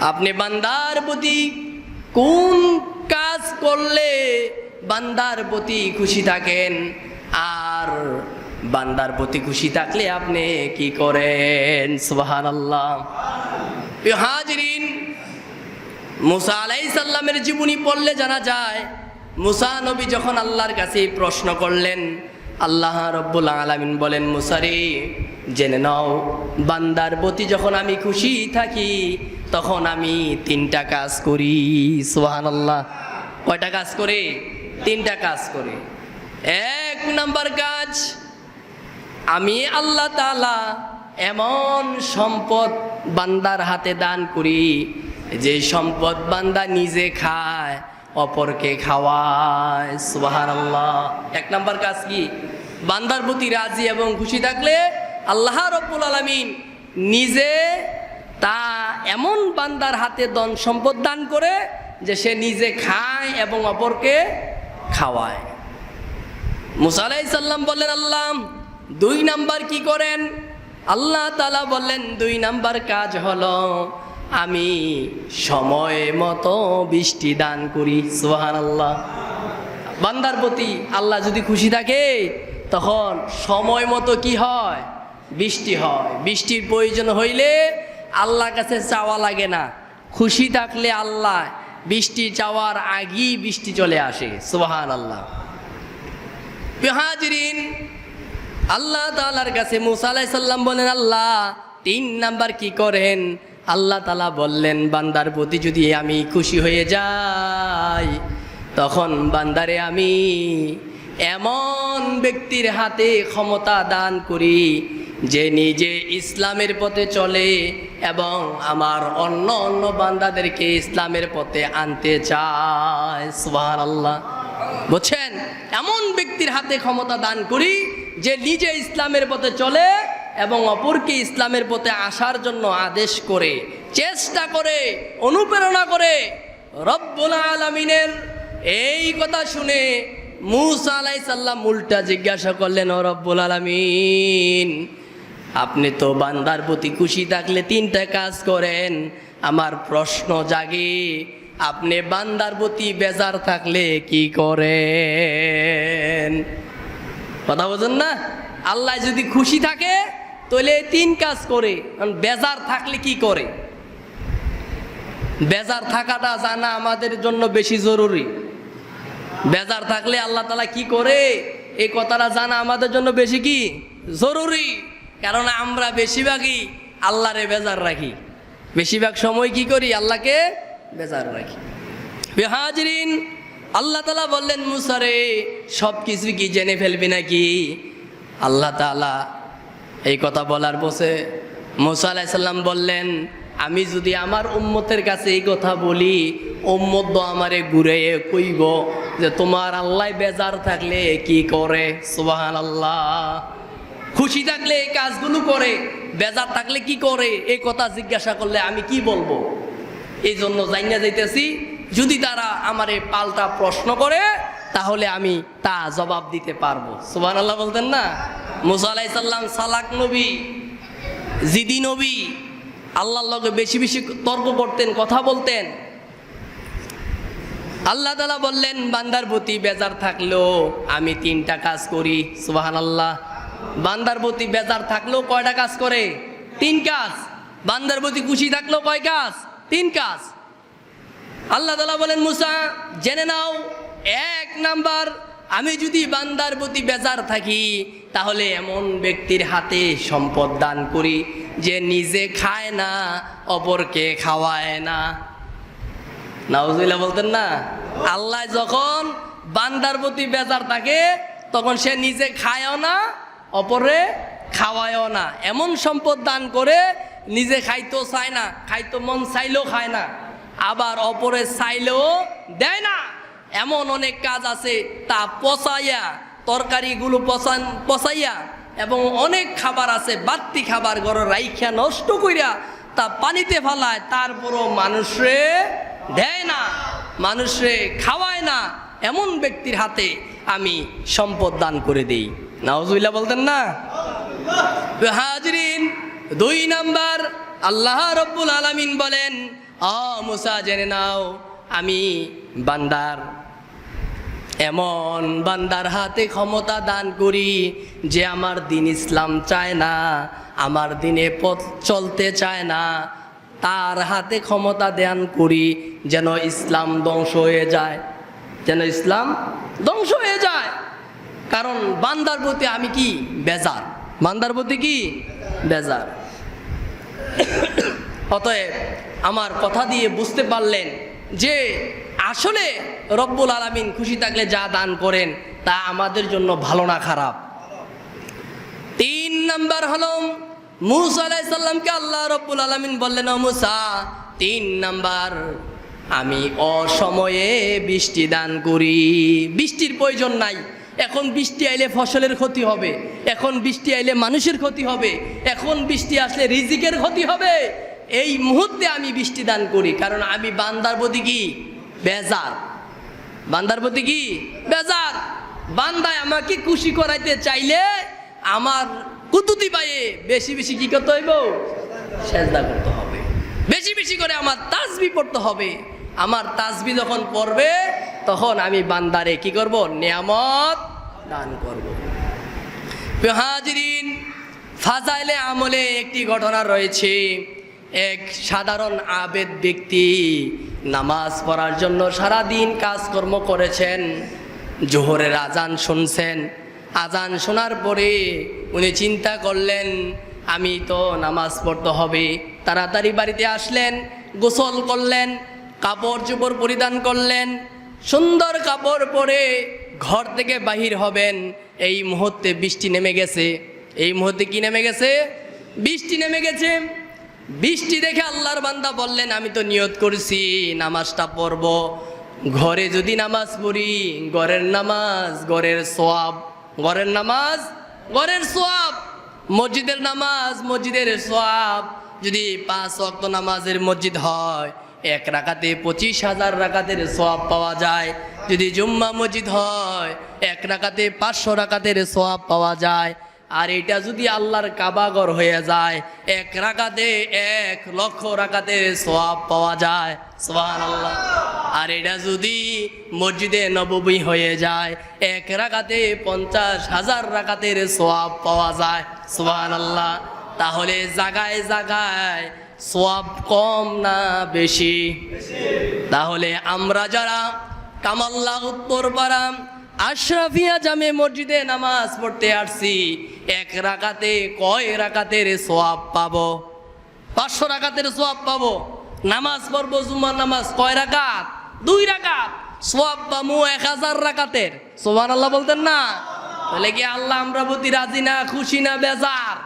আপনি বান্দার প্রতি কোন কাজ করলে বান্দার প্রতি খুশি থাকেন? আর বান্দার প্রতি খুশি থাকলে আপনি কি করেন? সুবাহান আল্লাহ হাজরিন, মুসা আলাই সাল্লামের জীবনী পড়লে জানা যায়, মুসা নবী যখন আল্লাহর কাছে প্রশ্ন করলেন আল্লাহ রব্বুল আলমিন বলেন, মুসারি, জেনে নাও, বান্দার প্রতি যখন আমি খুশি থাকি, তখন আমি তিনটা কাজ করি। সোহান আল্লাহ কয়টা কাজ করে? তিনটা কাজ করে। এক নাম্বার কাজ, আমি আল্লাহ তালা এমন সম্পদ বান্দার হাতে দান করি, যে সম্পদ বান্দা নিজে খায় অপরকে খাওয়ায় সুবাহান আল্লাহ এক নাম্বার কাজ কি? বান্দার প্রতি রাজি এবং খুশি থাকলে আল্লাহ রব্বুল আলমিন নিজে তা এমন বান্দার হাতে দন সম্পদ দান করে যে সে নিজে খায় এবং অপরকে খাওয়ায়। মুসা আলাইসাল্লাম বললেন, আল্লাহ, দুই নাম্বার কি করেন? আল্লাহ তালা বললেন, দুই নাম্বার কাজ হলো আমি সময় মতো বৃষ্টি দান করি সোহান আল্লাহ বান্দার প্রতি আল্লাহ যদি খুশি থাকে, তখন সময় মতো কি হয়? বৃষ্টি হয়। বৃষ্টির প্রয়োজন হইলে আল্লাহর কাছে চাওয়া লাগে না। খুশি থাকলে আল্লাহ বৃষ্টি চাওয়ার আগেই বৃষ্টি চলে আসে সোহান আল্লাহ হাজরিন, আল্লাহ তালার কাছে মুসা আলাইসাল্লাম বলেন, আল্লাহ, তিন নাম্বার কি করেন? আল্লাহ তালা বললেন, বান্দার প্রতি যদি আমি খুশি হয়ে যাই, তখন বান্দারে আমি এমন ব্যক্তির হাতে ক্ষমতা দান করি যে নিজে ইসলামের পথে চলে এবং আমার অন্য অন্য বান্দাদেরকে ইসলামের পথে আনতে চায়। সুবাহ আল্লাহ বুঝছেন? এমন ব্যক্তির হাতে ক্ষমতা দান করি যে নিজে ইসলামের পথে চলে এবং অপরকে ইসলামের পথে আসার জন্য আদেশ করে, চেষ্টা করে, অনুপ্রেরণা করে রব্বুল আলমিনের এই কথা শুনে মুসা আলাই সাল্লাম উল্টা জিজ্ঞাসা করলেন, ও রব্বুল আলমিন, আপনি তো বান্দার প্রতি খুশি থাকলে তিনটা কাজ করেন। আমার প্রশ্ন জাগে, আপনি বান্দার প্রতি বেজার থাকলে কি করেন? কথা বোঝেন না? আল্লাহ যদি খুশি থাকে এই তিন কাজ করে বেজার থাকলে কি করে? বেজার থাকাটা জানা আমাদের জন্য বেশি জরুরি। বেজার থাকলে আল্লাহ তালা কি করে? এই কথাটা জানা আমাদের জন্য বেশি কি? জরুরি। কারণ আমরা বেশিরভাগই আল্লাহরে বেজার রাখি। বেশিরভাগ সময় কি করি? আল্লাহকে বেজার রাখি। হাজরিন, আল্লাহ তালা বললেন মুসারে সব কিছু কি জেনে ফেলবি নাকি? আল্লাহ তালা এই কথা বলার বসে মুসা আলাইসাল্লাম বললেন, আমি যদি আমার উম্মতের কাছে এই কথা বলি, উম্মত আমারে ঘুরে কইব যে তোমার আল্লাহ বেজার থাকলে কি করে? সুবাহান আল্লাহ খুশি থাকলে এই কাজগুলো করে, বেজার থাকলে কি করে? এই কথা জিজ্ঞাসা করলে আমি কি বলব? এই জন্য জানিয়া যাইতেছি, যদি তারা আমারে পাল্টা প্রশ্ন করে তাহলে আমি তা জবাব দিতে পারব। সুবান আল্লাহ বলতেন না? মুসা আলাইসাল্লাম সালাক নবী, জিদি নবী, আল্লাহর লগে বেশি বেশি তর্ক করতেন, কথা বলতেন। আল্লাহ তালা বললেন, বান্দার প্রতি বেজার থাকলেও আমি তিনটা কাজ করি। সুবাহান আল্লাহ বান্দার প্রতি বেজার থাকলেও কয়টা কাজ করে? তিন কাজ। বান্দার প্রতি খুশি থাকলেও কয় কাজ? তিন কাজ। আল্লাহ তালা বলেন, মুসা, জেনে নাও এক নাম্বার, আমি যদি বান্দার প্রতি বেজার থাকি, তাহলে এমন ব্যক্তির হাতে সম্পদ দান করি যে নিজে খায় না, অপরকে খাওয়ায় না। নাউজুল্লাহ বলতেন না? আল্লাহ যখন বান্দার প্রতি বেজার থাকে, তখন সে নিজে খায়ও না, অপরে খাওয়ায়ও না। এমন সম্পদ দান করে নিজে খাইতেও চায় না খাইতো মন চাইলেও খায় না, আবার অপরে চাইলেও দেয় না। এমন অনেক কাজ আছে, তা পচাইয়া তরকারিগুলো পচান, পচাইয়া, এবং অনেক খাবার আছে, বাড়তি খাবার ঘরে রাইখা নষ্ট করিয়া তা পানিতে ফেলায়, তারপরও মানুষে দেয় না, মানুষরে খাওয়ায় না। এমন ব্যক্তির হাতে আমি সম্পদ দান করে দেই। নাওজুল্লাহ বলতেন না? হাজরিন, দুই নাম্বার, আল্লাহ রব্বুল আলামিন বলেন অ মুসা, জেনে নাও আমি বান্দার, এমন বান্দার হাতে ক্ষমতা দান করি যে আমার দিন ইসলাম চায় না, আমার দিনে পথ চলতে চায় না। তার হাতে ক্ষমতা দান করি যেন ইসলাম ধ্বংস হয়ে যায়, যেন ইসলাম ধ্বংস হয়ে যায়। কারণ বান্দার প্রতি আমি কি? বেজার। বান্দার প্রতি কি? বেজার। অতএব আমার কথা দিয়ে বুঝতে পারলেন যে আসলে রব্বুল আলামিন খুশি থাকলে যা দান করেন, তা আমাদের জন্য ভালো না খারাপ। তিন নাম্বার হলো, মুসা আলাইসাল্লামকে আল্লাহ রব্বুল আলামিন বললেন মুসা, তিন নাম্বার, আমি অসময়ে বৃষ্টি দান করি। বৃষ্টির প্রয়োজন নাই। এখন বৃষ্টি আইলে ফসলের ক্ষতি হবে। এখন বৃষ্টি আইলে মানুষের ক্ষতি হবে। এখন বৃষ্টি আসলে রিজিকের ক্ষতি হবে। এই মুহূর্তে আমি বৃষ্টি দান করি, কারণ আমি বান্দার প্রতি কি? বেজার। বান্দার প্রতি কি? বেজার। বান্দায় আমাকে খুশি করাইতে চাইলে আমার কুতুতি পায়ে বেশি বেশি কি করতে হইব? সেজদা করতে হবে। বেশি বেশি করে আমার তাসবি পড়তে হবে। আমার তাসবি যখন পড়বে, তখন আমি বান্দারে কি করব? নিয়ামত দান করব। হাজিরিন, ফাজাইলে আমলে একটি ঘটনা রয়েছে। এক সাধারণ আবেদ ব্যক্তি নামাজ পড়ার জন্য সারা দিন কাজকর্ম করেছেন। জোহরের আজান শুনছেন। আজান শোনার পরে উনি চিন্তা করলেন, আমি তো নামাজ পড়তে হবে। তাড়াতাড়ি বাড়িতে আসলেন, গোসল করলেন, কাপড় চোপড় পরিধান করলেন। সুন্দর কাপড় পরে ঘর থেকে বাহির হবেন। এই মুহূর্তে বৃষ্টি নেমে গেছে। এই মুহূর্তে কি নেমে গেছে? বৃষ্টি নেমে গেছে। বৃষ্টি দেখে আল্লাহর বান্দা বললেন, আমি তো নিয়ত করছি, নামাজটা পড়ব। ঘরে যদি নামাজ পড়ি, ঘরের নামাজ, ঘরের সোয়াব। ঘরের নামাজ, ঘরের সোয়াব। মসজিদের নামাজ, মসজিদের সোয়াব। যদি পাঁচ অক্ত নামাজের মসজিদ হয়, এক রাকাতে পঁচিশ হাজার রাকাতের সোয়াব পাওয়া যায়। যদি জুম্মা মসজিদ হয়, এক রাকাতে পাঁচশো রাকাতের সোয়াব পাওয়া যায়। আর এটা যদি আল্লাহর কাবাগর হয়ে যায়, এক রাকাতে এক লক্ষ রাকাতের সোয়াব পাওয়া যায়। সোহান আল্লাহ আর এটা যদি মসজিদে নববী হয়ে যায়, এক রাকাতে পঞ্চাশ হাজার রাকাতের সোয়াব পাওয়া যায়। সোহান আল্লাহ তাহলে জাগায় জাগায় সোয়াব কম না বেশি? তাহলে আমরা যারা কামাল্লা উত্তর পাড়াম আশরাফিয়া জামে মসজিদে নামাজ পড়তে আসছি। এক রাকাতে কয় রাকাতের সোয়াব পাবো? পাঁচশো রাকাতের সোয়াব পাবো? নামাজ পড়ব জুমার নামাজ কয় রাকাত? দুই রাকাত। সোয়াব পাবো এক হাজার রাকাতের। সোমান আল্লাহ বলতেন না? তাহলে কি আল্লাহ আমরা প্রতি রাজি না, খুশি না, বেজার?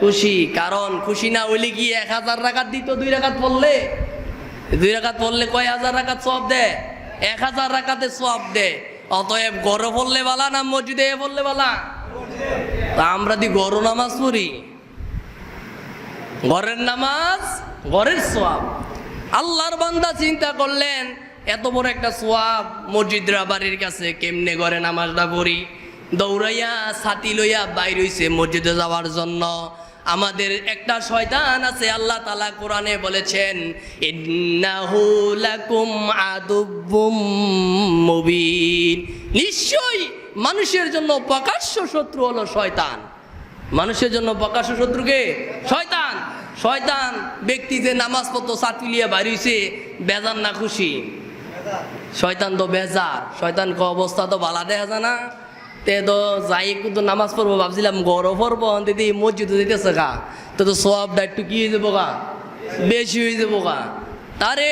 খুশি, কারণ খুশি না হইলে কি এক হাজার রাকাত দিত, দুই রাকাত পড়লে? দুই রাকাত পড়লে কয় হাজার রাকাত সব দে এক হাজার রাকাতে সব দে অতএব গড় পড়লে বালা না মসজিদে পড়লে বালা? তা আমরা দি গড় নামাজ পড়ি। ঘরের নামাজ ঘরের সোয়াব। আল্লাহর বান্দা চিন্তা করলেন, এত বড় একটা সোয়াব মসজিদরা বাড়ির কাছে কেমনে ঘরে নামাজটা পড়ি? দৌড়াইয়া ছাতি লইয়া বাইর হইছে মসজিদে যাওয়ার জন্য। আমাদের একটা শয়তান আছে, আল্লাহ তালা কোরআনে বলেছেন নিশ্চয়ই মানুষের জন্য প্রকাশ্য শত্রু হলো শয়তান। মানুষের জন্য প্রকাশ্য শত্রুকে শয়তান। শয়তান ব্যক্তি যে নামাজ পত্র সাতিলিয়া বাড়িছে বেজার না খুশি? শয়তান তো বেজার। শয়তান ক অবস্থা তো বালা দেখা যায় না। তে তো যাই কিন্তু নামাজ পড়ব, ভাবছিলাম গরম পড়ব দিদি মসজিদে দিতেছে গা। তো তো সব একটু কি হয়ে যাব গা? বেশি হয়ে যাব গা। তারে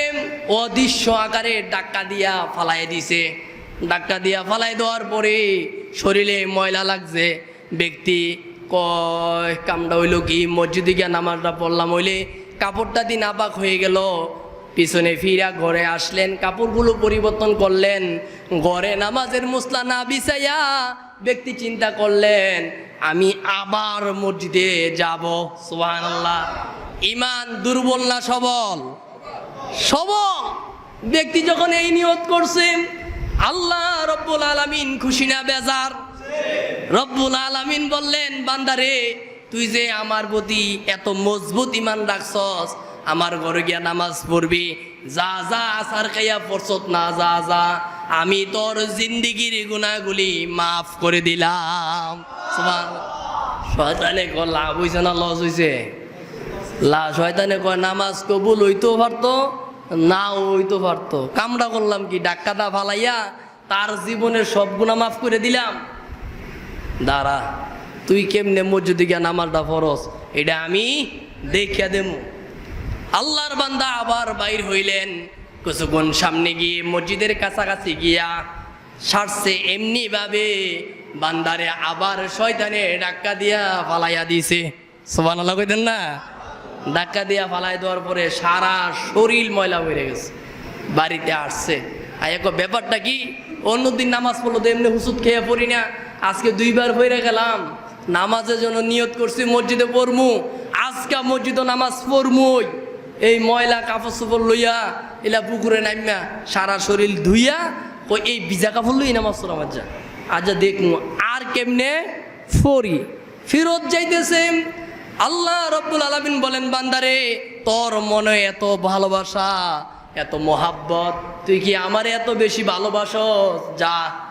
অদৃশ্য আকারে ডাক্কা দিয়া ফালাই দিছে। ডাক্কা দিয়া ফালাই দেওয়ার পরে শরীরে ময়লা লাগছে। ব্যক্তি কয়, কামটা হইল কি? মসজিদে গিয়া নামাজটা পড়লাম, হইলে কাপড়টা দিন আবাক হয়ে গেল। পিছনে ফিরা ঘরে আসলেন, কাপড়গুলো পরিবর্তন করলেন, ঘরে নামাজের মুসলা না বিছাইয়া ব্যক্তি চিন্তা করলেন, আমি আবার মসজিদে যাব। সুহান আল্লাহ ইমান দুর্বল না সবল? সবল। ব্যক্তি যখন এই নিয়ত করছেন আল্লাহ রব্বুল আলামিন খুশি না বেজার? রব্বুল আলামিন বললেন, বান্দারে, তুই যে আমার প্রতি এত মজবুত ইমান রাখছস আমার ঘরে গিয়া নামাজ পড়বি। যা যা আসার খাইয়া পড়ছত না, যা যা। আমি তোর জিন্দিগির গুণাগুলি মাফ করে দিলাম। শয়তানে ক লাভ হইছে না লস হইছে? লা, শয়তানে কয়, নামাজ কবুল হইতেও পারতো না হইতে পারতো। কামড়া করলাম কি? ডাক্কাটা ফালাইয়া তার জীবনের সব গুণা মাফ করে দিলাম। দাঁড়া, তুই কেমনে মসজিদে গিয়া নামাজটা ফরস এটা আমি দেখিয়া দেবো আল্লাহর বান্দা আবার বাইর হইলেন। কিছুক্ষণ সামনে গিয়ে মসজিদের কাছাকাছি গিয়া সারছে এমনি ভাবে বান্দারে আবার শয়তানে ডাক্কা দিয়া ফালাইয়া দিছে। সোবান আল্লাহ কইতেন না? ডাক্কা দিয়া ফালাই দেওয়ার পরে সারা শরীর ময়লা হয়ে গেছে, বাড়িতে আসছে। আর এক ব্যাপারটা কি, অন্যদিন নামাজ পড়ল তো এমনি হুসুদ খেয়ে পড়ি না। আজকে দুইবার হয়ে গেলাম, নামাজের জন্য নিয়ত করছি, মসজিদে পড়মু, আজকে মসজিদে নামাজ পড়মুই। এই ময়লা কাপড় চোপড় লইয়া এলা পুকুরে নামিয়া সারা শরীর ধুইয়া ও এই ভিজা কাপড় লই নামাজ আমার যা যা দেখমু, আর কেমনে? ফরি। ফিরত যাইতেছে। আল্লাহ রব্বুল আলমিন বলেন, বান্দারে, তোর মনে এত ভালোবাসা, এত মহাব্বত, তুই কি আমার এত বেশি ভালোবাসস? যা।